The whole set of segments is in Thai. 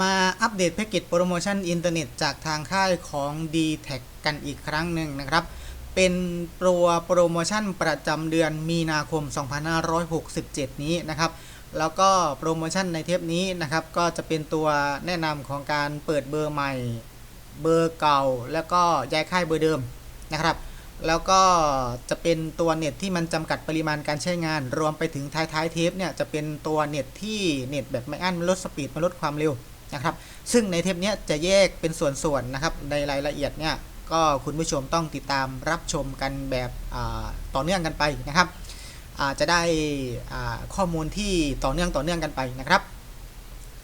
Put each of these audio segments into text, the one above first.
มาอัปเดตแพ็กเกจโปรโมชั่นอินเทอร์เน็ตจากทางค่ายของ d t แทกันอีกครั้งหนึ่งนะครับ เป็นโปรโปรโมชั่นประจำเดือนมีนาคม 2567 นี้นะครับ แล้วก็โปรโมชั่นในเทปนี้นะครับ ก็จะเป็นตัวแนะนำของการเปิดเบอร์ใหม่ เบอร์เก่า แล้วก็ย้ายค่ายเบอร์เดิมนะครับแล้วก็จะเป็นตัวเน็ตที่มันจำกัดปริมาณการใช้งาน รวมไปถึงท้ายๆเทปเนี่ยจะเป็นตัวเน็ตที่เน็ตแบบไม่อั้นลดสปีดมาลดความเร็ว นะครับ ซึ่งในเทปนี้จะแยกเป็นส่วนๆนะครับ ในรายละเอียดเนี่ยก็คุณผู้ชมต้องติดตามรับชมกันแบบต่อเนื่องกันไปนะครับจะได้ข้อมูลที่ต่อเนื่องต่อเนื่องกันไปนะครับ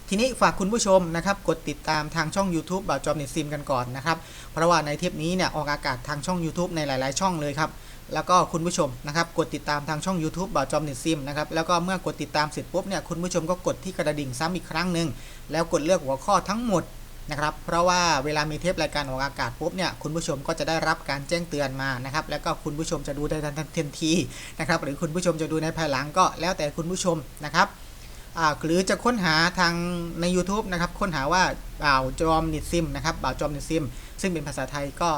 ทีนี้ฝากคุณผู้ชมนะครับ กดติดตามทางช่อง YouTube บ่าวจอมเน็ตซิมกันก่อนนะครับ เพราะว่าในเทปนี้เนี่ยออกอากาศทางช่อง YouTube ในหลาย ๆ ช่องเลยครับ แล้วก็คุณผู้ชมนะครับกดติดตามทางช่อง YouTube บ่าวจอมเน็ตซิมนะครับแล้วก็เมื่อกดติดตามเสร็จปุ๊บเนี่ยคุณผู้ชมก็กดที่กระดิ่งซ้ำอีกครั้งหนึ่งแล้วกดเลือกหัวข้อทั้งหมดนะครับเพราะว่าเวลามีเทปรายการออกอากาศปุ๊บเนี่ยคุณผู้ชมก็จะได้รับการแจ้งเตือนมานะครับแล้วก็คุณผู้ชมจะดูได้ทันทันทีนะครับหรือคุณผู้ชมจะดูในภายหลังก็แล้วแต่คุณผู้ชมนะครับหรือจะค้นหาทางใน YouTube นะครับค้นหาว่าบ่าวจอมนิดซิมนะครับบ่าวจอมนิดซิม ซึ่งเป็นภาษาไทยก็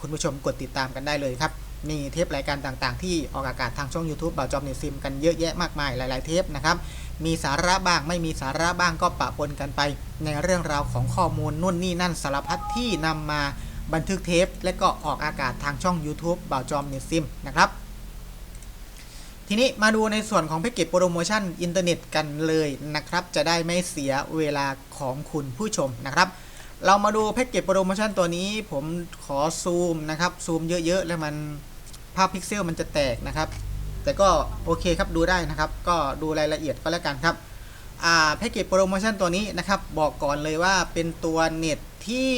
คุณผู้ชมกดติดตามกันได้เลยครับ มีเทปรายการต่างๆ ที่ออกอากาศทางช่อง YouTube บ่าวจอมนิดซิมกันเยอะแยะมากมายหลาย ๆ เทปนะครับ มีสาระบ้างไม่มีสาระบ้างก็ปะปนกันไป ในเรื่องราวของข้อมูลนู่นนี่นั่นสารพัดที่นำมาบันทึกเทป และก็ออกอากาศทางช่อง YouTube บ่าวจอมนิดซิมนะครับทีนี้มาดูในส่วนของแพ็กเกจโปรโมชั่นอินเทอร์เน็ตกันเลยนะครับ จะได้ไม่เสียเวลาของคุณผู้ชมนะครับ เรามาดูแพ็กเกจโปรโมชั่นตัวนี้ผมขอซูมนะครับ ซูมเยอะๆ แล้วมัน ภาพพิกเซลมันจะแตกนะครับ แต่ก็โอเคครับดูได้นะครับ ก็ดูรายละเอียดก็แล้วกันครับแพ็กเกจโปรโมชั่นตัวนี้นะครับ บอกก่อนเลยว่าเป็นตัวเน็ตที่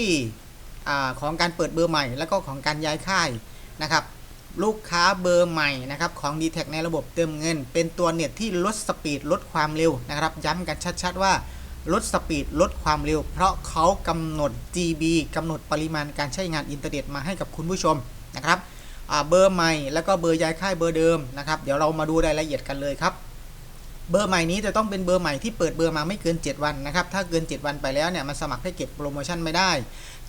อของการเปิดเบอร์ใหม่ แล้วก็ของการย้ายค่ายนะครับ ลูกค้าเบอร์ใหม่นะครับของ d t แทในระบบเติมเงิน เป็นตัวเน็ตที่ลดสปีดลดความเร็วนะครับ ย้ำกันชัดๆว่าลดสปีดลดความเร็ว เพราะเขากำหนด GB กำหนดปริมาณการใช้งานอินเทอร์เน็ตมาให้กับคุณผู้ชมนะครับ เบอร์ใหม่แล้วก็เบอร์ย้ายค่ายเบอร์เดิมนะครับเดี๋ยวเรามาดูรายละเอียดกันเลยครับ เบอร์ใหม่นี้จะต้องเป็นเบอร์ใหม่ที่เปิดเบอร์มาไม่เกิน 7 วันนะครับถ้าเกิน 7 วันไปแล้วเนี่ยมันสมัครให้เก็บโปรโมชั่นไม่ได้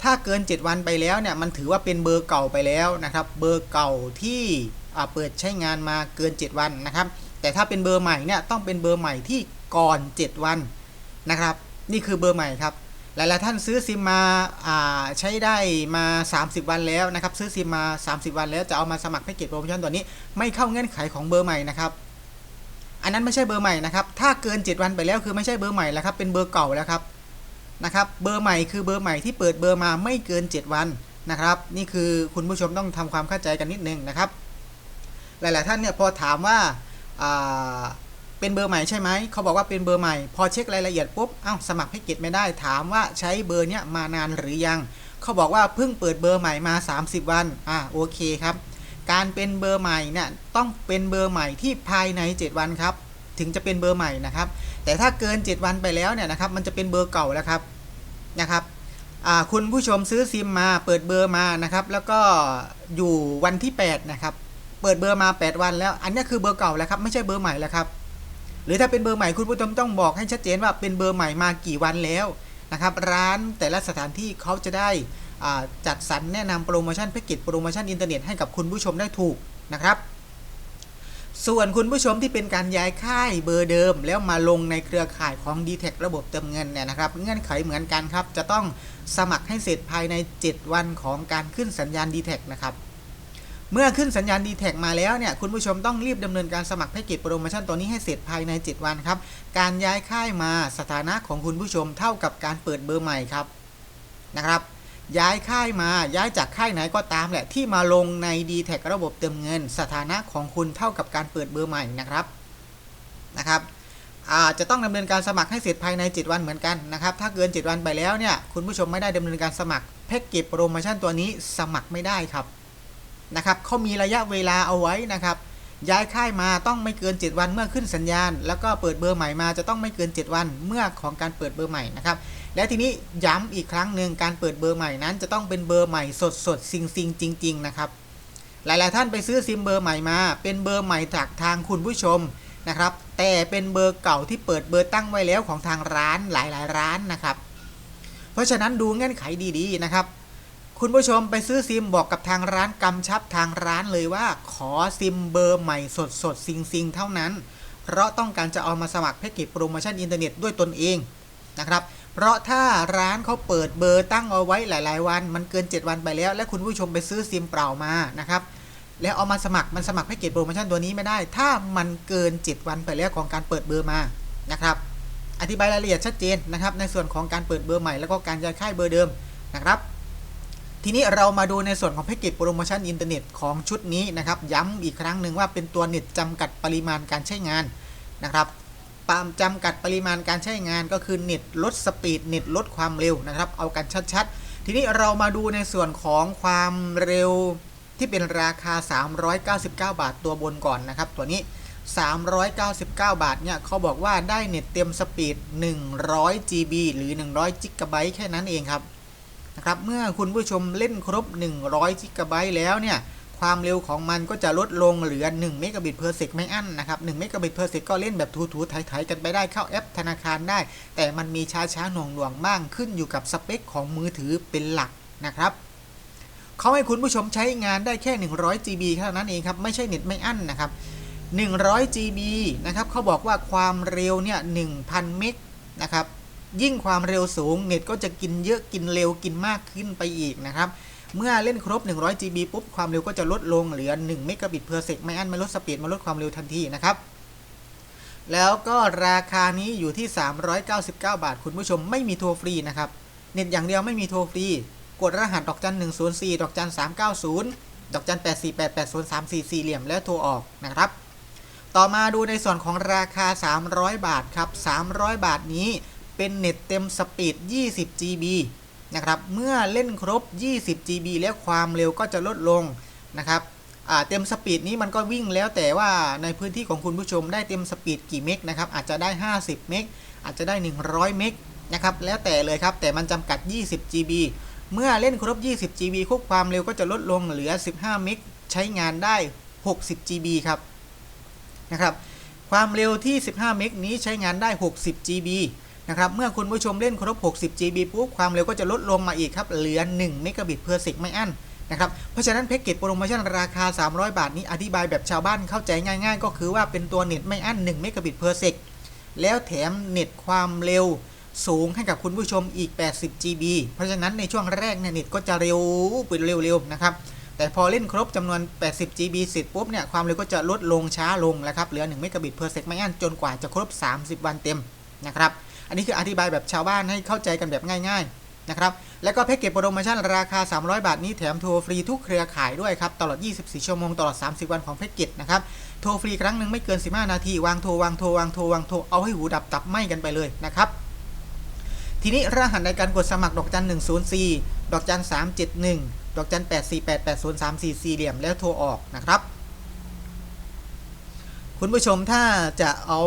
ถ้าเกิน 7 วันไปแล้วเนี่ยมันถือว่าเป็นเบอร์เก่าไปแล้วนะครับเบอร์เก่าที่เปิดใช้งานมาเกิน 7 วันนะครับ แต่ถ้าเป็นเบอร์ใหม่เนี่ยต้องเป็นเบอร์ใหม่ที่ก่อน 7 วันนะครับ นี่คือเบอร์ใหม่ครับ หลายๆท่านซื้อซิมมาาใช้ได้มา 30 วันแล้วนะครับ ซื้อซิมมา 30 วันแล้วจะเอามาสมัครแพ็กเกจโปรโมชั่นตัวนี้ไม่เข้าเงื่อนไขของเบอร์ใหม่นะครับ อันนั้นไม่ใช่เบอร์ใหม่นะครับ ถ้าเกิน 7 วันไปแล้วคือไม่ใช่เบอร์ใหม่แล้วครับ เป็นเบอร์เก่าแล้วครับนะครับเบอร์ใหม่คือเบอร์ใหม่ที่เปิดเบอร์มาไม่เกิน 7 วันนะครับ นี่คือคุณผู้ชมต้องทำความเข้าใจกันนิดนึงนะครับ หลาย ๆ ท่านเนี่ยพอถามว่าอ่า เป็นเบอร์ใหม่ใช่ไหมเขาบอกว่าเป็นเบอร์ใหม่ พอเช็ครายละเอียดปุ๊บเอ้าสมัครแพ็กเกจไม่ได้ถามว่าใช้เบอร์เนี้ยมานานหรือยังเขาบอกว่าเพิ่งเปิดเบอร์ใหม่มา 30 วันอ่าโอเคครับ การเป็นเบอร์ใหม่เนี่ยต้องเป็นเบอร์ใหม่ที่ภายใน 7 วันครับ ถึงจะเป็นเบอร์ใหม่นะครับ แต่ถ้าเกิน 7 วันไปแล้วเนี่ยนะครับมันจะเป็นเบอร์เก่าแล้วครับนะครับอ่าคุณผู้ชมซื้อซิมมาเปิดเบอร์มานะครับ แล้วก็อยู่วันที่ 8 นะครับ เปิดเบอร์มา 8 วันแล้ว อันนี้คือเบอร์เก่าแล้วครับ ไม่ใช่เบอร์ใหม่แล้วครับ หรือถ้าเป็นเบอร์ใหม่คุณผู้ชมต้องบอกให้ชัดเจนว่าเป็นเบอร์ใหม่มากี่วันแล้วนะครับร้านแต่ละสถานที่เขาจะได้จัดสรรแนะนำโปรโมชั่นแพ็กเกจโปรโมชั่นอินเทอร์เน็ตให้กับคุณผู้ชมได้ถูกนะครับส่วนคุณผู้ชมที่เป็นการย้ายค่ายเบอร์เดิม แล้วมาลงในเครือข่ายของ d t แทระบบเติมเงินเนี่ยนะครับเงื่อนไขเหมือนกันครับ จะต้องสมัครให้เสร็จภายใน 7 วันของการขึ้นสัญญาณ d t แทนะครับ เมื่อขึ้นสัญญาณ d t แทมาแล้วเนี่ยคุณผู้ชมต้องรีบดำเนินการสมัครแพ็กเกจโปรโมชั่นตัวนี้ให้เสร็จภายใน 7 วันครับ การย้ายค่ายมาสถานะของคุณผู้ชมเท่ากับการเปิดเบอร์ใหม่ครับนะครับ ย้ายค่ายมาย้ายจากค่ายไหนก็ตามแหละที่มาลงใน d t แทระบบเติมเงิน สถานะของคุณเท่ากับการเปิดเบอร์ใหม่นะครับนะครับจะต้องดำเนินการสมัครให้เสร็จภายใน 7 วันเหมือนกันนะครับ ถ้าเกิน 7 วันไปแล้วเนี่ยคุณผู้ชมไม่ได้ดำเนินการสมัครแพ็กเกจโปรโมชั่นตัวนี้สมัครไม่ได้ครับ นะครับเขามีระยะเวลาเอาไว้นะครับย้ายค่ายมาต้องไม่เกิน 7 วันเมื่อขึ้นสัญญาณ แล้วก็เปิดเบอร์ใหม่มาจะต้องไม่เกิน 7 วันเมื่อของการเปิดเบอร์ใหม่นะครับและทีนี้ย้ำอีกครั้งหนึ่งการเปิดเบอร์ใหม่นั้น จะต้องเป็นเบอร์ใหม่สดสดซิงซิงจริง ๆ นะครับ หลายๆท่านไปซื้อซิมเบอร์ใหม่มา เป็นเบอร์ใหม่จากทางคุณผู้ชมนะครับ แต่เป็นเบอร์เก่าที่เปิดเบอร์ตั้งไว้แล้วของทางร้านหลายๆ ร้านนะครับ เพราะฉะนั้นดูเงื่อนไขดีๆนะครับ คุณผู้ชมไปซื้อซิมบอกกับทางร้านกำชับทางร้านเลยว่า ขอซิมเบอร์ใหม่สดสดๆซิงซิงๆเท่านั้น เพราะต้องการจะเอามาสมัครแพ็กเกจโปรโมชั่นอินเทอร์เน็ตด้วยตนเองนะครับ เพราะถ้าร้านเขาเปิดเบอร์ตั้งเอาไว้หลาย ๆ วัน มันเกิน 7 วันไปแล้ว และคุณผู้ชมไปซื้อซิมเปล่ามานะครับแล้วเอามาสมัครมันสมัครแพ็กเกจโปรโมชั่นตัวนี้ไม่ได้ ถ้ามันเกิน 7 วันไปแล้วของการเปิดเบอร์มานะครับอธิบายรายละเอียดชัดเจนนะครับในส่วนของการเปิดเบอร์ใหม่แล้วก็การย้ายค่ายเบอร์เดิมนะครับ ทีนี้เรามาดูในส่วนของแพ็กเกจโปรโมชั่นอินเทอร์เน็ตของชุดนี้นะครับ ย้ำอีกครั้งหนึ่งว่าเป็นตัวเน็ตจำกัดปริมาณการใช้งานนะครับปามจำกัดปริมาณการใช้งานก็คือเน็ตลดสปีดเน็ตลดความเร็วนะครับ เอากันชัดๆ ทีนี้เรามาดูในส่วนของความเร็วที่เป็นราคา 399 บาทตัวบนก่อนนะครับ ตัวนี้ 399 บาทเนี่ยเขาบอกว่าได้เน็ตเต็มสปีด 100 GB หรือ 100 GB แค่นั้นเองครับ นะครับเมื่อคุณผู้ชมเล่นครบ 100จิกะไบต์แล้วเนี่ยความเร็วของมันก็จะลดลงเหลือ1เมกะบิตเพอร์เซกไม่อั้นนะครับ1เมกะบิตเพอร์เซกก็เล่นแบบถูๆไถๆกันไปได้เข้าแอปธนาคารได้ แต่มันมีช้าๆหน่วงหน่วงๆบ้างขึ้นอยู่กับสเปคของมือถือเป็นหลักนะครับเขาให้คุณผู้ชมใช้งานได้แค่ 100 GB เท่านั้นเองครับ ไม่ใช่เน็ตไม่อั้นนะครับ 100 GB นะครับเขาบอกว่าความเร็วเนี่ย 1,000 เมกนะครับ ยิ่งความเร็วสูงเน็ตก็จะกินเยอะกินเร็วกินมากขึ้นไปอีกนะครับ เมื่อเล่นครบ 100 GB ปุ๊บ ความเร็วก็จะลดลงเหลือ1เมกะบิตเพอร์เซกไม่อั้นไม่ลดสปีดมาลดความเร็วทันทีนะครับ แล้วก็ราคานี้อยู่ที่ 399 บาท คุณผู้ชมไม่มีโทรฟรีนะครับ เน็ตอย่างเดียวไม่มีโทรฟรี กดรหัสดอกจัน104 ดอกจัน390 ดอกจัน8488034สี่เหลี่ยมแล้วโทรออกนะครับ ต่อมาดูในส่วนของราคา 300 บาทครับ 300 บาทนี้ เป็นเน็ตเต็มสปีด 20 GB นะครับ เมื่อเล่นครบ 20 GB แล้วความเร็วก็จะลดลงนะครับเต็มสปีดนี้มันก็วิ่งแล้วแต่ว่าในพื้นที่ของคุณผู้ชมได้เต็มสปีดกี่เมกนะครับ อาจจะได้ 50 เมก อาจจะได้ 100 เมกนะครับ แล้วแต่เลยครับ แต่มันจำกัด 20 GB เมื่อเล่นครบ 20 GB ควบความเร็วก็จะลดลงเหลือ 15 เมก ใช้งานได้ 60 GB ครับ นะครับ ความเร็วที่ 15 เมกนี้ใช้งานได้ 60 GB นะครับเมื่อคุณผู้ชมเล่นครบ 60 GB ปุ๊บความเร็วก็จะลดลงมาอีกครับเหลือ1เมกะบิตเพอร์เซกไม่อั้นนะครับเพราะฉะนั้นแพ็กเกจโปรโมชั่นราคา 300 บาทนี้อธิบายแบบชาวบ้านเข้าใจง่าย ๆ ก็คือว่าเป็นตัวเน็ตไม่อั้น1เมกะบิตเพอร์เซกแล้วแถมเน็ตความเร็วสูงให้กับคุณผู้ชมอีก 80 GB เพราะฉะนั้นในช่วงแรกเนี่ยเน็ตก็จะเร็วไปเร็วๆนะครับแต่พอเล่นครบจำนวน 80 GB เสร็จปุ๊บเนี่ยความเร็วก็จะลดลงช้าลงแล้วครับเหลือ1เมกะบิตเพอร์เซกไม่อั้นจนกว่าจะครบ 30 วันเต็มนะครับ อันนี้คืออธิบายแบบชาวบ้านให้เข้าใจกันแบบง่ายๆนะครับ แล้วก็แพ็กเกจโปรโมชั่นราคา 300 บาทนี้แถมโทรฟรีทุกเครือข่ายด้วยครับ ตลอด 24 ชั่วโมงตลอด 30 วันของแพ็กเกจนะครับ โทรฟรีครั้งหนึ่งไม่เกิน 15 นาที วางโทรวางโทรวางโทรวางโทรเอาให้หูดับตับไหมกันไปเลยนะครับทีนี้รหัสในการกดสมัครดอกจัน 104 ดอกจัน 371 ดอกจัน 8488034 สี่เหลี่ยมแล้วโทรออกนะครับ คุณผู้ชมถ้าจะเอา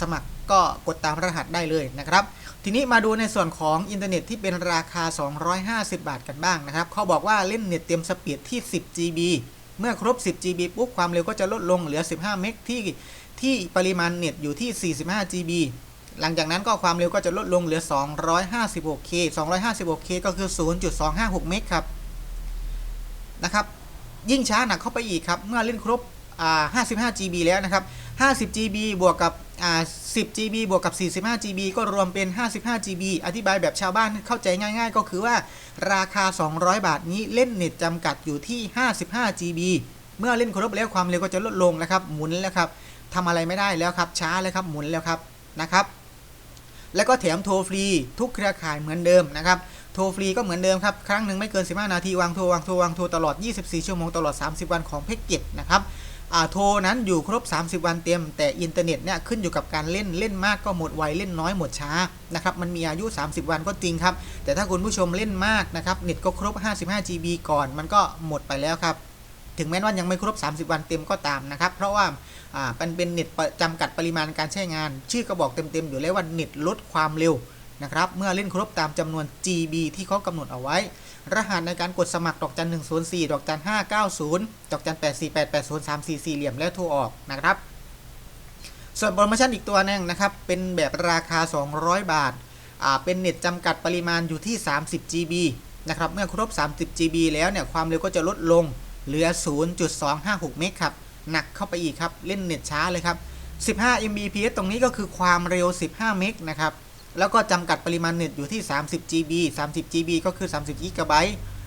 สมัคร ก็กดตามรหัสได้เลยนะครับ ทีนี้มาดูในส่วนของอินเทอร์เน็ตที่เป็นราคา 250 บาทกันบ้างนะครับเขาบอกว่าเล่นเน็ตเต็มสปีดที่ 10 GB เมื่อครบ 10 GB ปุ๊บความเร็วก็จะลดลงเหลือ 15 เมกที่ที่ปริมาณเน็ตอยู่ที่ 45 GB หลังจากนั้นก็ความเร็วก็จะลดลงเหลือ 256K 256K ก็คือ 0.256 เมกครับนะครับ ยิ่งช้าหนักเข้าไปอีกครับ เมื่อเล่นครบอ่า55 GB แล้วนะครับ 50 GB บวกกับ 10 GB บวกกับ 45 GB ก็รวมเป็น 55 GB อธิบายแบบชาวบ้านเข้าใจง่าย ๆ ก็คือว่าราคา 200 บาทนี้เล่นเน็ตจำกัดอยู่ที่ 55 GB เมื่อเล่นครบแล้วความเร็วก็จะลดลงนะครับ หมุนแล้วครับทำอะไรไม่ได้แล้วครับ ช้าแล้วครับ หมุนแล้วครับนะครับ แล้วก็แถมโทรฟรีทุกเครือข่ายเหมือนเดิมนะครับ โทรฟรีก็เหมือนเดิมครับ ครั้งหนึ่งไม่เกิน 15 นาที วางโทรวางโทรวางโทรตลอด 24 ชั่วโมงตลอด 30 วันของแพ็กเกจนะครับ โทรนั้นอยู่ครบ 30 วันเต็ม แต่อินเทอร์เน็ตเนี่ยขึ้นอยู่กับการเล่นเล่นมากก็หมดไวเล่นน้อยหมดช้านะครับมันมีอายุ 30 วันก็จริงครับ แต่ถ้าคุณผู้ชมเล่นมากนะครับเน็ตก็ครบ 55 GB ก่อน มันก็หมดไปแล้วครับถึงแม้ว่ายังไม่ครบ 30 วันเต็มก็ตามนะครับ เพราะว่ามันเป็นเน็ตจำกัดปริมาณการใช้งาน ชื่อก็บอกเต็มๆอยู่แล้วว่าเน็ตลดความเร็วนะครับ เมื่อเล่นครบตามจำนวน GB ที่เขากำหนดเอาไว้ รหัสในการกดสมัครดอกจัน104 ดอกจัน590 ดอกจัน8488034สี่เหลี่ยมแล้วโทรออกนะครับ ส่วนโปรโมชั่นอีกตัวหนึงนะครับ เป็นแบบราคา 200 บาท อ่า เป็นเน็ตจำกัดปริมาณอยู่ที่ 30 GB นะครับ เมื่อครบ 30 GB แล้วเนี่ย ความเร็วก็จะลดลง เหลือ 0.256 เมกครับ หนักเข้าไปอีกครับ เล่นเน็ตช้าเลยครับ 15 Mbps ตรงนี้ก็คือความเร็ว 15 เมกนะครับ แล้วก็จำกัดปริมาณเน็ตอยู่ที่ 30 GB 30 GB ก็คือ 30 GB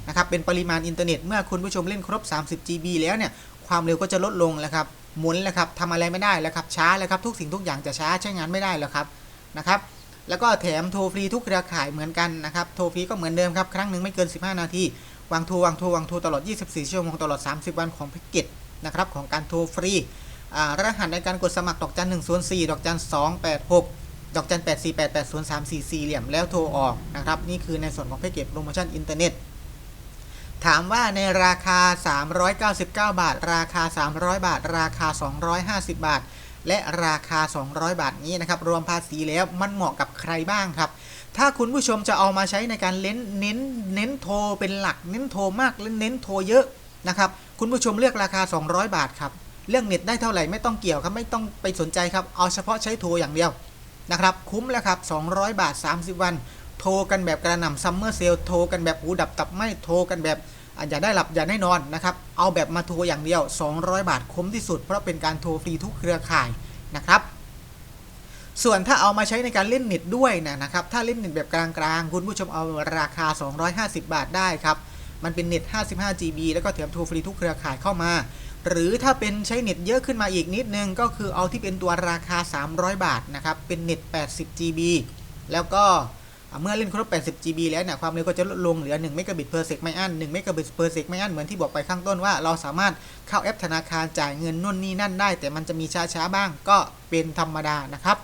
นะครับเป็นปริมาณอินเทอร์เน็ตเมื่อคุณผู้ชมเล่นครบ 30 GB แล้วเนี่ยความเร็วก็จะลดลงแล้วครับหมุนแล้วครับทำอะไรไม่ได้แล้วครับช้าแล้วครับทุกสิ่งทุกอย่างจะช้าใช้งานไม่ได้แล้วครับนะครับแล้วก็แถมโทรฟรีทุกเครือข่ายเหมือนกันนะครับโทรฟรีก็เหมือนเดิมครับครั้งหนึ่งไม่เกิน 15 นาทีวางโทรวางโทรวางโทรตลอด 24 ชั่วโมงตลอด 30 วันของแพ็กเกจนะครับของการโทรฟรีรหัสในการกดสมัครดอกจัน1 0 4ดอกจัน286 ดอกจัน8 4 8 8 0 3 4 4เหลี่ยมแล้วโทรออกนะครับ นี่คือในส่วนของแพ็กเกจโปรโมชั่นอินเทอร์เน็ตถามว่าในราคา 399 บาท ราคา 300 บาท ราคา 250 บาท และราคา 200 บาทนี้นะครับ รวมภาษีแล้วมันเหมาะกับใครบ้างครับ ถ้าคุณผู้ชมจะเอามาใช้ในการเน้นเน้นเน้นโทรเป็นหลัก เน้นโทรมากและเน้นโทรเยอะนะครับ คุณผู้ชมเลือกราคา 200 บาทครับ เรื่องเน็ตได้เท่าไหร่ไม่ต้องเกี่ยวครับ ไม่ต้องไปสนใจครับ เอาเฉพาะใช้โทรอย่างเดียว นะครับ คุ้มแล้วครับ 200 บาท 30 วัน โทรกันแบบกระหน่ำซัมเมอร์เซลโทรกันแบบหูดับตับไม่โทรกันแบบอย่าได้หลับอย่าได้นอนนะครับ เอาแบบมาโทรอย่างเดียว 200 บาทคุ้มที่สุด เพราะเป็นการโทรฟรีทุกเครือข่ายนะครับ ส่วนถ้าเอามาใช้ในการเล่นเน็ตด้วยนะนะครับ ถ้าเล่นเน็ตแบบกลางๆ คุณผู้ชมเอาราคา 250 บาทได้ครับ มันเป็นเน็ต 55 GB แล้วก็แถมโทรฟรีทุกเครือข่ายเข้ามา หรือถ้าเป็นใช้เน็ตเยอะขึ้นมาอีกนิดนึง ก็คือเอาที่เป็นตัวราคา 300 บาทนะครับเป็นเน็ต 80 GB แล้วก็เมื่อเล่นครบ 80 GB แล้วเนี่ยความเร็วก็จะลดลงเหลือ1 m b per sec ไม่อั้น1 m b per sec ไม่อั้นเหมือนที่บอกไปข้างต้นว่าเราสามารถเข้าแอปธนาคารจ่ายเงินนู่นนี่นั่นได้ แต่มันจะมีช้าๆบ้างก็เป็นธรรมดานะครับ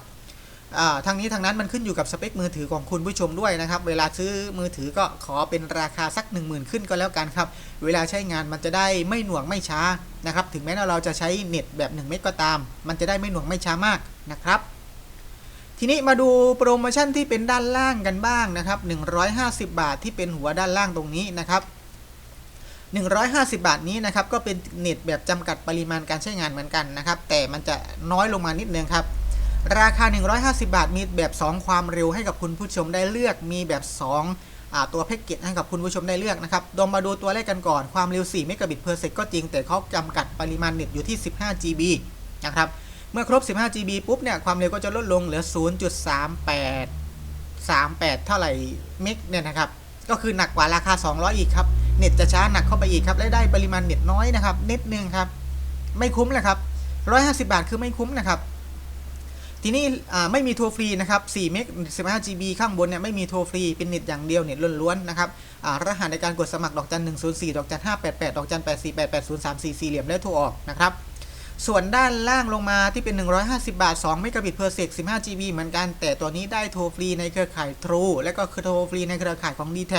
ทางนี้ทางนั้นมันขึ้นอยู่กับสเปคมือถือของคุณผู้ชมด้วยนะครับ เวลาซื้อมือถือก็ขอเป็นราคาสัก 10,000 ขึ้นก็แล้วกันครับ เวลาใช้งานมันจะได้ไม่หน่วงไม่ช้านะครับ ถึงแม้ว่าเราจะใช้เน็ตแบบ 1 เมกก็ตาม มันจะได้ไม่หน่วงไม่ช้ามากนะครับ ทีนี้มาดูโปรโมชั่นที่เป็นด้านล่างกันบ้างนะครับ 150 บาทที่เป็นหัวด้านล่างตรงนี้นะครับ150 บาทนี้นะครับก็เป็นเน็ตแบบจำกัดปริมาณการใช้งานเหมือนกันนะครับ แต่มันจะน้อยลงมานิดนึงครับ ราคา 150 บาท มีแบบ 2 ความเร็วให้กับคุณผู้ชมได้เลือก มีแบบ2อ่าตัวแพ็กเกจให้กับคุณผู้ชมได้เลือกนะครับลองมาดูตัวแรกกันก่อน ความเร็ว 4 เมกะบิต per sec ก็จริง แต่เขาจำกัดปริมาณเน็ตอยู่ที่ 15 GB นะครับ เมื่อครบ 15 GB ปุ๊บเนี่ย ความเร็วก็จะลดลงเหลือ 0.38 38 เท่าไหร่เมกเนี่ยนะครับ ก็คือหนักกว่าราคา 200 อีกครับ เน็ตจะช้าหนักเข้าไปอีกครับ และได้ปริมาณเน็ตน้อยนะครับเน็ตนึงครับ ไม่คุ้มเลยครับ 150 บาทคือไม่คุ้มนะครับ ทีนี้ไม่มีโทรฟรีนะครับ4เมก15 GB ข้างบนเนี่ยไม่มีโทรฟรี เป็นเน็ตอย่างเดียวเน็ตล้วนๆนะครับรหัสในการกดสมัครดอกจัน104 ดอกจัน588 ดอกจัน8488034 4เหลี่ยมและโทรออกนะครับ ส่วนด้านล่างลงมาที่เป็น 150 บาท2เมกะบิต per sec 15 GB เหมือนกัน แต่ตัวนี้ได้โทรฟรีในเครือข่าย True และก็คือโทรฟรีในเครือข่ายของ d t แท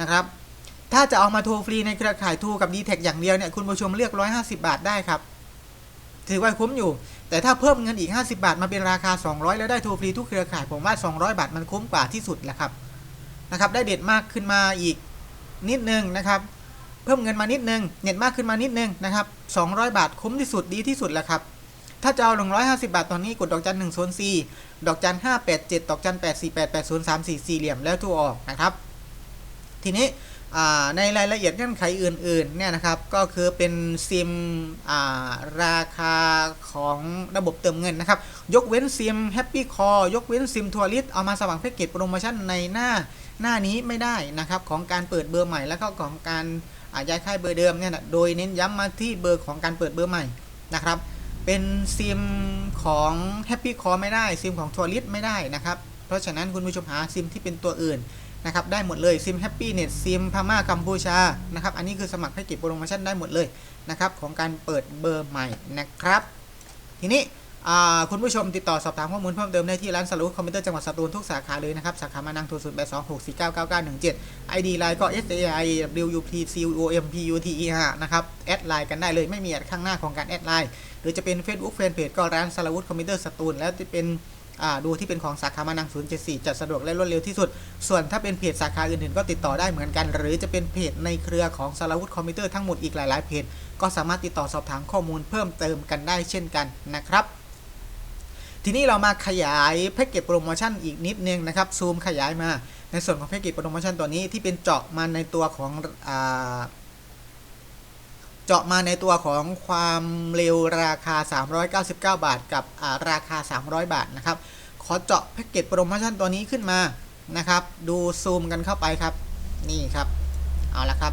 นะครับ ถ้าจะเอามาโทรฟรีในเครือข่าย True กับ d t แทอย่างเดียวเนี่ยคุณผู้ชมเลือก 150 บาทได้ครับ ถือว่าคุ้มอยู่ แต่ถ้าเพิ่มเงินอีก 50 บาทมาเป็นราคา 200 แล้วได้โทรฟรีทุกเครือข่าย ผมว่า 200 บาทมันคุ้มกว่าที่สุดแหละครับนะครับ ได้เด็ดมากขึ้นมาอีกนิดนึงนะครับ เพิ่มเงินมานิดนึงเน็ตมากขึ้นมานิดนึงนะครับ 200 บาทคุ้มที่สุดดีที่สุดแหละครับ ถ้าจะเอา 150 บาทตอนนี้กดดอกจัน1 0 4ดอกจัน587ดอกจัน848 803 44เหลี่ยมแล้วถูกออกนะครับ ทีนี้ ในรายละเอียดเงื่อนไขอื่นๆเนี่ยนะครับก็คือเป็นซิมราคาของระบบเติมเงินนะครับ ยกเว้นซิม Happy Call ยกเว้นซิมทัวริสเอามาสมัครแพ็กเกจโปรโมชั่นในหน้าหน้านี้ไม่ได้นะครับของการเปิดเบอร์ใหม่แล้วก็ของการย้ายค่ายเบอร์เดิมเนี่ยนะโดยเน้นย้ำมาที่เบอร์ของการเปิดเบอร์ใหม่นะครับเป็นซิมของ Happy Call ไม่ได้ซิมของทัวริสไม่ได้นะครับเพราะฉะนั้นคุณผู้ชมหาซิมที่เป็นตัวอื่น นะครับได้หมดเลยซิมแฮปปี้เน็ตซิมพม่ากัมพูชานะครับอันนี้คือสมัครแพ็กเกจโปรโมชั่นได้หมดเลยนะครับของการเปิดเบอร์ใหม่นะครับ ทีนี้คุณผู้ชมติดต่อสอบถามข้อมูลเพิ่มเติมได้ที่ร้านสรุปคอมพิวเตอร์จังหวัดสตูลทุกสาขาเลยนะครับ สาขามานังโทรศูนย์แปดสองหกสี่เก้าเก้าเก้าหนึ่งเจ็ดไอดีไลน์ก็ S A I W U P C O M P U T E 5นะครับ แอดไลน์กันได้เลยไม่มีแอดข้างหน้าของการแอดไลน์หรือจะเป็น Facebook Fanpage ก็ร้านสารวุฒิคอมพิวเตอร์สตูลแล้วจะเป็น ดูที่เป็นของสาขามานัง 074จะสะดวกและรวดเร็วที่สุด ส่วนถ้าเป็นเพจสาขาอื่นๆ ก็ติดต่อได้เหมือนกัน หรือจะเป็นเพจในเครือของสารวุฒิคอมพิวเตอร์ทั้งหมดอีกหลายๆเพจก็สามารถติดต่อสอบถามข้อมูลเพิ่มเติมกันได้เช่นกันนะครับ ทีนี้เรามาขยายแพ็กเกจโปรโมชั่นอีกนิดนึงนะครับซูมขยายมาในส่วนของแพ็กเกจโปรโมชั่นตัวนี้ที่เป็นเจาะมาในตัวของอา เจาะมาในตัวของความเร็วราคา 399 บาท กับราคา 300 บาทนะครับ ขอเจาะแพ็กเกจโปรโมชั่นตัวนี้ขึ้นมานะครับ ดูซูมกันเข้าไปครับ นี่ครับ เอาละครับ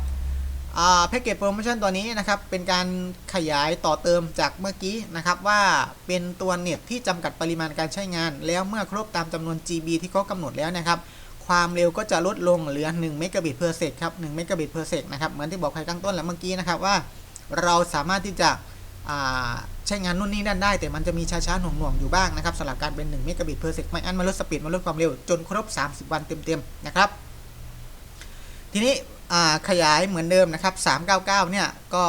แพ็กเกจโปรโมชั่นตัวนี้นะครับ เป็นการขยายต่อเติมจากเมื่อกี้นะครับว่าเป็นตัวเน็ตที่จำกัดปริมาณการใช้งาน แล้วเมื่อครบตามจำนวน GB ที่เขากำหนดแล้วนะครับ ความเร็วก็จะลดลงเหลือ1เมกะบิต per sec ครับ1เมกะบิต per sec นะครับ เหมือนที่บอกใครข้งต้นแล้วเมื่อกี้นะครับว่า เราสามารถที่จะใช้งานนู่นนี่นั่นได้ แต่มันจะมีช้าๆหน่วงๆอยู่บ้างนะครับสำหรับการเป็น1เมกะบิต per sec ไม่อันมาลดสปีดมาลดความเร็ว จนครบ 30 วันเต็มๆนะครับ ทีนี้ขยายเหมือนเดิมนะครับ 399 เนี่ยก็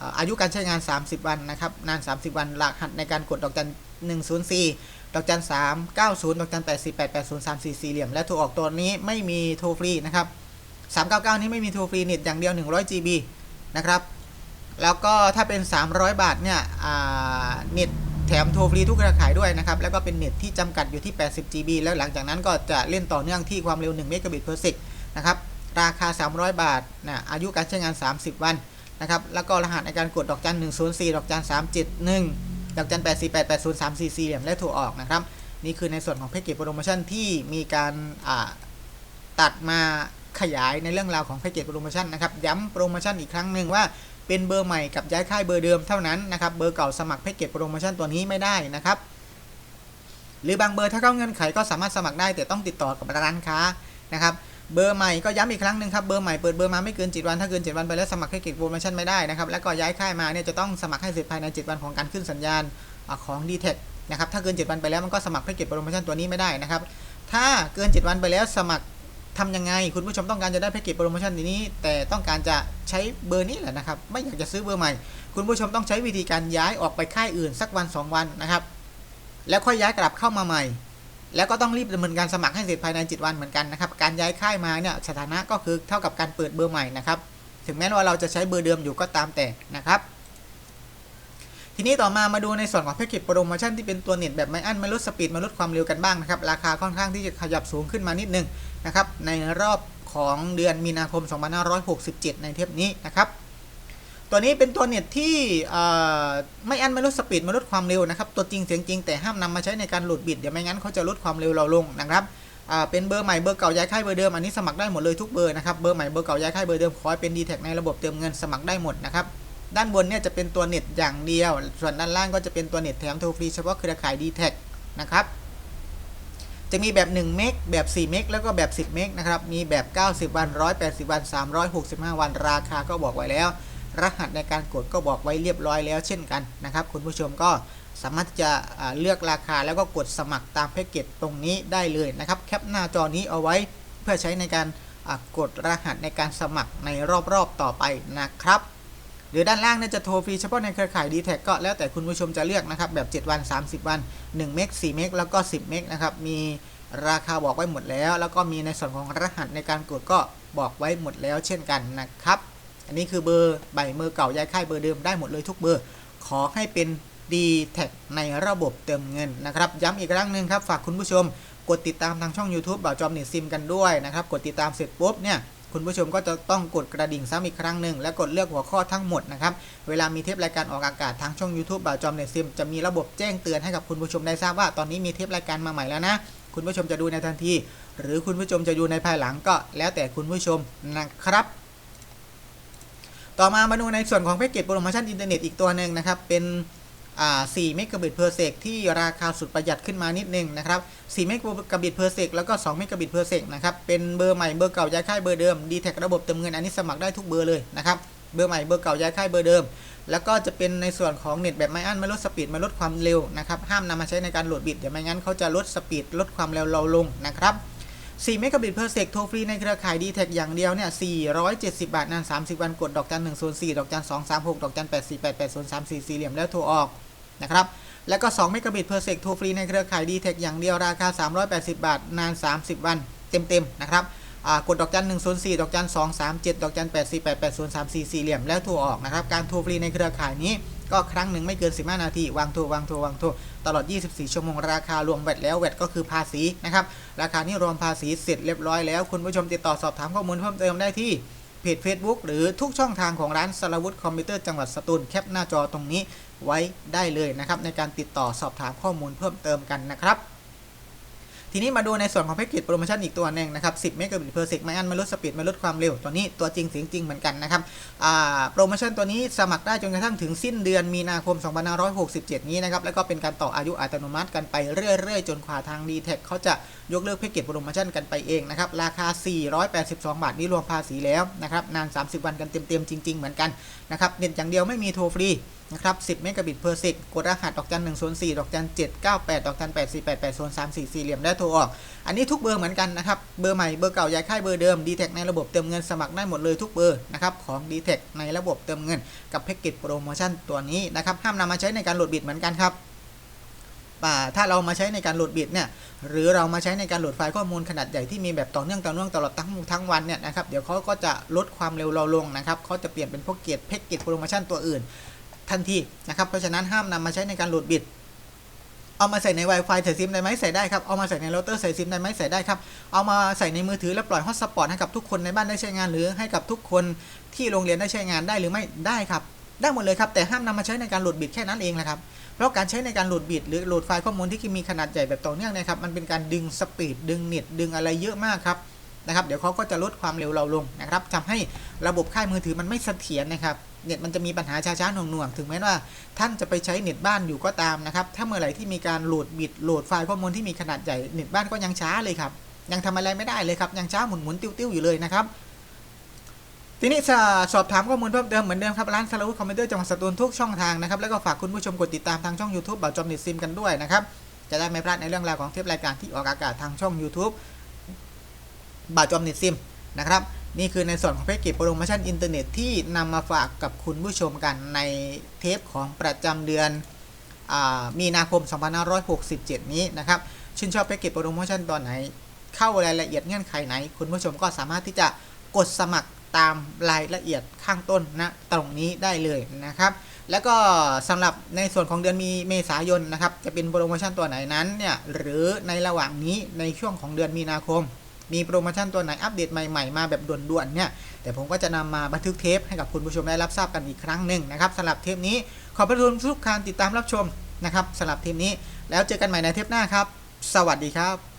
อาอายุการใช้งาน 30 วันนะครับนาน 30 วันรหัสในการกดดอกจัน 104 ดอกจัน 390 ดอกจัน88 80 34สี่เหลี่ยม และโทรออกตัวนี้ไม่มีโทรฟรีนะครับ 399 นี้ไม่มีโทรฟรีเน็ตอย่างเดียว 100 GB นะครับ แล้วก็ถ้าเป็น 300 บาทเนี่ยเน็ตแถมโทรฟรีทุกเครือข่ายด้วยนะครับ แล้วก็เป็นเน็ตที่จำกัดอยู่ที่ 80 GB แล้วหลังจากนั้นก็จะเล่นต่อเนื่องที่ความเร็ว1 Mbps นะครับ ราคา 300 บาทนะอายุการใช้งาน 30 วันนะครับ แล้วก็รหัสในการกดดอกจัน 104 ดอกจัน 371 ดอกจัน88 80 34สี่เหลี่ยมและถูกออกนะครับ นี่คือในส่วนของแพ็กเกจโปรโมชั่นที่มีการตัดมาขยายในเรื่องราวของแพ็กเกจโปรโมชั่นนะครับ ย้ำโปรโมชั่นอีกครั้งหนึ่งว่า เป็นเบอร์ใหม่กับย้ายค่ายเบอร์เดิมเท่านั้นนะครับเบอร์เก่าสมัครแพ็กเกจโปรโมชั่นตัวนี้ไม่ได้นะครับหรือบางเบอร์ถ้าเข้าเงื่อนไขก็สามารถสมัครได้แต่ต้องติดต่อกับร้านค้านะครับเบอร์ใหม่ก็ย้ำอีกครั้งหนึ่งครับเบอร์ใหม่เปิดเบอร์มาไม่เกิน7วันถ้าเกิน7วันไปแล้วสมัครแพ็กเกจโปรโมชั่นไม่ได้นะครับแล้วก็ย้ายค่ายมาเนี่ยจะต้องสมัครให้เสร็จภายใน 7 วันของการขึ้นสัญญาณของ d t แทนะครับถ้าเกิน 7 วันไปแล้วมันก็สมัครแพ็กเกจโปรโมชั่นตัวนี้ไม่ได้นะครับถ้าเกิน 7 วันไปแล้วสมัคร ทำยังไงคุณผู้ชมต้องการจะได้แพ็กเกจโปรโมชั่นนี้ แต่ต้องการจะใช้เบอร์นี้แหละนะครับ ไม่อยากจะซื้อเบอร์ใหม่ คุณผู้ชมต้องใช้วิธีการย้ายออกไปค่ายอื่นสักวัน 2 วันนะครับ แล้วค่อยย้ายกลับเข้ามาใหม่ แล้วก็ต้องรีบดำเนินการสมัครให้เสร็จภายใน7วันเหมือนกันนะครับ การย้ายค่ายมาเนี่ยสถานะก็คือเท่ากับการเปิดเบอร์ใหม่นะครับ ถึงแม้ว่าเราจะใช้เบอร์เดิมอยู่ก็ตามแต่นะครับทีนี้ต่อมามาดูในส่วนของแพ็กเกจโปรโมชั่นที่เป็นตัวเน็ตแบบไม่อั้นไม่ลดสปีดไม่ลดความเร็วกันบ้างนะครับ ราคาค่อนข้างที่จะขยับสูงขึ้นมานิดนึง นะครับในรอบของเดือนมีนาคม 2567 ในเทปนี้นะครับ ตัวนี้เป็นตัวเน็ตที่ไม่อันไม่ลดสปีดไม่ลดความเร็วนะครับ ตัวจริงเสียงจริงแต่ห้ามนำมาใช้ในการโหลดบิดเดี๋ยวไม่งั้นเขาจะลดความเร็วเราลงนะครับเป็นเบอร์ใหม่เบอร์เก่าย้ายค่ายเบอร์เดิมอันนี้สมัครได้หมดเลยทุกเบอร์นะครับเบอร์ใหม่เบอร์เก่าย้ายค่ายเบอร์เดิมขอให้เป็น d t แทในระบบเติมเงินสมัครได้หมดนะครับด้านบนเนี่ยจะเป็นตัวเน็ตอย่างเดียว ส่วนด้านล่างก็จะเป็นตัวเน็ตแถมโทรฟรีเฉพาะเครือข่าย d t แทนะครับ จะมีแบบ 1 เมกแบบ 4 เมกแล้วก็แบบ 10 เมกนะครับ มีแบบ 90 วัน 180 วัน 365 วัน ราคาก็บอกไว้แล้ว รหัสในการกดก็บอกไว้เรียบร้อยแล้ว เช่นกันนะครับ คุณผู้ชมก็สามารถจะเลือกราคาแล้วก็กดสมัครตามแพ็กเกจตรงนี้ได้เลยนะครับ แคปหน้าจอนี้เอาไว้เพื่อใช้ในการกดรหัสในการสมัครในรอบๆต่อไปนะครับ หรือด้านล่างเนี่ยจะโทรฟรีเฉพาะในเครือข่าย d t แทก็แล้วแต่คุณผู้ชมจะเลือกนะครับ แบบ 7 วัน 30 วัน 1 เมก4เมกแล้วก็ 10 เมกนะครับ มีราคาบอกไว้หมดแล้ว แล้วก็มีในส่วนของรหัสในการกดก็บอกไว้หมดแล้วเช่นกันนะครับ อันนี้คือเบอร์ใบเบอร์เก่าย้ายค่ายเบอร์เดิมได้หมดเลยทุกเบอร์ ขอให้เป็น d t แทในระบบเติมเงินนะครับ ย้ำอีกครั้งหนึ่งครับฝากคุณผู้ชม กดติดตามทางช่อง YouTube บ่าวจอมเน็ตซิมกันด้วยนะครับกดติดตามเสร็จปุ๊บเนี่ย คุณผู้ชมก็จะต้องกดกระดิ่งซ้ำอีกครั้งหนึ่งและกดเลือกหัวข้อทั้งหมดนะครับ เวลามีเทปรายการออกอากาศทางช่อง YouTube บ่าวจอมเน็ตซิมจะมีระบบแจ้งเตือนให้กับคุณผู้ชมได้ทราบว่าตอนนี้มีเทปรายการมาใหม่แล้วนะ คุณผู้ชมจะดูในทันที หรือคุณผู้ชมจะดูในภายหลังก็แล้วแต่คุณผู้ชมนะครับต่อมามาดูในส่วนของแพ็กเกจโปรโมชั่นอินเทอร์เน็ตอีกตัวหนึ่งนะครับ เป็น 4เมกะบิตเพอร์เซกที่ราคาสุดประหยัดขึ้นมานิดนึงนะครับ4เมกะบิตเพอร์เซกแล้วก็2เมกะบิตเพอร์เซกนะครับ เป็นเบอร์ใหม่เบอร์เก่าย้ายค่ายเบอร์เดิม d t แทระบบเติมเงินอันนี้สมัครได้ทุกเบอร์เลยนะครับ เบอร์ใหม่เบอร์เก่าย้ายค่ายเบอร์เดิม แล้วก็จะเป็นในส่วนของเน็ตแบบไม่อั้นไม่ลดสปีดไม่ลดความเร็วนะครับ ห้ามนำมาใช้ในการโหลดบิตเดี๋ยวไม่งั้นเขาจะลดสปีดลดความเร็วเราลงนะครับ 4เมกะบิตเพอร์เซกโทรฟรีในเครือข่าย d t แทอย่างเดียวเนี่ย 470 บาทนาน 30 วันกดดอกจัน104 ดอกจัน236 ดอกจัน848 8034สี่เหลี่ยมแล้วโทรออกนะครับ แล้วก็ 2 เมกะบิตเพอร์เซกโทรฟรีในเครือข่าย d t แทอย่างเดียวราคา 380 บาทนาน 30 วันเต็มๆนะครับกดดอกจัน104 ดอกจัน237 ดอกจัน8488 034สี่เหลี่ยมแล้วโทรออกนะครับ การโทรฟรีในเครือข่ายนี้ ก็ครั้งหนึ่งไม่เกิน 15 นาที วางโทรวางโทรวางโทรตลอด 24 ชั่วโมงราคารวมแวดแล้วแวดก็คือภาษีนะครับ ราคานี้รวมภาษีเสร็จเรียบร้อยแล้ว คุณผู้ชมติดต่อสอบถามข้อมูลเพิ่มเติมได้ที่เพจ Facebook หรือทุกช่องทางของร้านสารวุฒิคอมพิวเตอร์จังหวัดสตูลแคปหน้าจอตรงนี้ไว้ได้เลยนะครับในการติดต่อสอบถามข้อมูลเพิ่มเติมกันนะครับ ทีนี้มาดูในส่วนของแพ็กเกจโปรโมชั่นอีกตัวหนึ่งนะครับ 10 เมกะบิตเพอร์เซกไม่อันไม่ลดสปีดไม่ลดความเร็ว ตัวนี้ตัวจริงเสียงจริงเหมือนกันนะครับโปรโมชั่นตัวนี้สมัครได้จนกระทั่งถึงสิ้นเดือนมีนาคม 2567 นี้นะครับ แล้วก็เป็นการต่ออายุอัตโนมัติกันไปเรื่อยๆ จนกว่าทาง d t แท็เขาจะยกเลิกแพ็กเกจโปรโมชั่นกันไปเองนะครับ ราคา 482 บาทนี่รวมภาษีแล้วนะครับ นาน 30 วันกันเต็มๆ จริง ๆ เหมือนกันนะครับ เน็ตอย่างเดียวไม่มีโทรฟรี นะครับ 10 เมกะบิตเพอร์เซกกดรหัสดอกจัน1 0 4 ดอกจัน798 ดอกจัน8 4 8 8 0 3 4 4เหลี่ยมได้โทรออก อันนี้ทุกเบอร์เหมือนกันนะครับ เบอร์ใหม่ เบอร์เก่าย้ายค่ายเบอร์เดิม d t แทในระบบเติมเงินสมัครได้หมดเลยทุกเบอร์นะครับของ d t แทในระบบเติมเงินกับแพ็กเกจโปรโมชั่นตัวนี้นะครับ ห้ามนำมาใช้ในการโหลดบิตเหมือนกันครับถ้าเรามาใช้ในการโหลดบิตเนี่ยหรือเรามาใช้ในการโหลดไฟล์ข้อมูลขนาดใหญ่ที่มีแบบต่อเนื่องต่อเนื่องตลอดทั้งทั้งวันเนี่ยนะครับเดี๋ยวเขาก็จะลดความเร็วเราลงนะครับเขาจะเปลี่ยนเป็นพวกเกจแพ็กเกจโปรโมชั่นตัวอื่น ทันทีนะครับ เพราะฉะนั้นห้ามนำมาใช้ในการโหลดบิต เอามาใส่ใน Wi-Fi ใส่ซิมได้ไหมใส่ได้ครับ เอามาใส่ในเราเตอร์ใส่ซิมได้ไหมใส่ได้ครับ เอามาใส่ในมือถือแล้วปล่อยฮอตสปอตให้กับทุกคนในบ้านได้ใช้งาน หรือให้กับทุกคนที่โรงเรียนได้ใช้งานได้หรือไม่ได้ครับได้หมดเลยครับแต่ห้ามนำมาใช้ในการโหลดบิตแค่นั้นเองแหละครับเพราะการใช้ในการโหลดบิตหรือโหลดไฟล์ข้อมูลที่มีขนาดใหญ่แบบต่อเนื่องนะครับมันเป็นการดึงสปีดดึงเน็ตดึงอะไรเยอะมากครับ นะครับเดี๋ยวเขาก็จะลดความเร็วเราลงนะครับทำให้ระบบค่ายมือถือมันไม่เสถียรนะครับเน็ตมันจะมีปัญหาช้าๆหน่วงๆถึงแม้ว่า ท่านจะไปใช้เน็ตบ้านอยู่ก็ตามนะครับถ้าเมื่อไหร่ที่มีการโหลดบิตโหลดไฟล์ข้อมูลที่มีขนาดใหญ่เน็ตบ้านก็ยังช้าเลยครับยังทำอะไรไม่ได้เลยครับยังช้าหมุนๆติ้วๆอยู่เลยนะครับทีนี้สอบถามข้อมูลเพิ่มเติมเหมือนเดิมครับร้านสารวุฒิคอมพิวเตอร์จังหวัดสตูลทุกช่องทางนะครับแล้วก็ฝากคุณผู้ชมกดติดตามทางช่อง YouTube บ่าวจอมเน็ตซิมกันด้วยนะครับจะได้ไม่พลาดในเรื่องราวของเทปรายการที่ออกอากาศทางช่อง YouTube บ่าวจอมเน็ตซิมนะครับนี่คือในส่วนของแพ็กเกจโปรโมชั่นอินเทอร์เน็ตที่นำมาฝากกับคุณผู้ชมกันในเทปของประจำเดือนอมีนาคม 2567 นี้นะครับชื่นชอบแพ็กเกจโปรโมชั่นตอนไหน เข้ารายละเอียดเงื่อนไขไหน คุณผู้ชมก็สามารถที่จะกดสมัครตามรายละเอียดข้างต้นนะตรงนี้ได้เลยนะครับ แล้วก็สำหรับในส่วนของเดือนมีเมษายนนะครับจะเป็นโปรโมชั่นตัวไหนนั้นเนี่ยหรือในระหว่างนี้ในช่วงของเดือนมีนาคม มีโปรโมชั่นตัวไหนอัปเดตใหม่ๆ มาแบบด่วนๆเนี่ยแต่ผมก็จะนำมาบันทึกเทปให้กับคุณผู้ชมได้รับทราบกันอีกครั้งหนึ่งนะครับสำหรับเทปนี้ขอบพระคุณทุกการติดตามรับชมนะครับสำหรับเทปนี้ แล้วเจอกันใหม่ในเทปหน้าครับ สวัสดีครับ